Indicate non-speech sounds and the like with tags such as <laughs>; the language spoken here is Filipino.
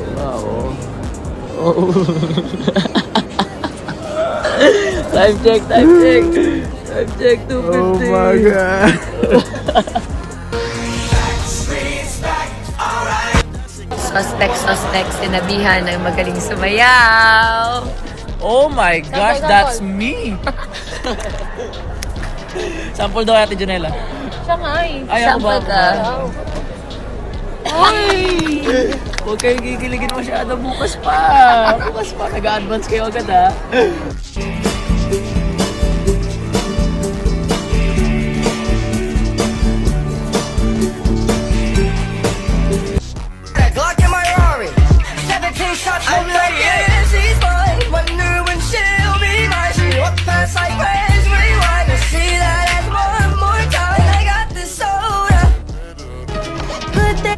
Oo. Oo. <laughs> time check, time check. Time check, 250. Oh my God. Suspect, suspect, sinabihan ng magaling sumayaw. Oh my gosh, Sample, that's sample. me. Sample daw Ate Janela. Siya nga eh. Ay, ako ba? Sample ka. Ay! Huwag kayong gigiligin masyado. Bukas pa. Bukas pa. Nag-advance kayo agad ha. I'm like, yeah, she's. Wonder when she'll be mine. She walked past like waves rewind. I see that one more time. I got this soda. Good day.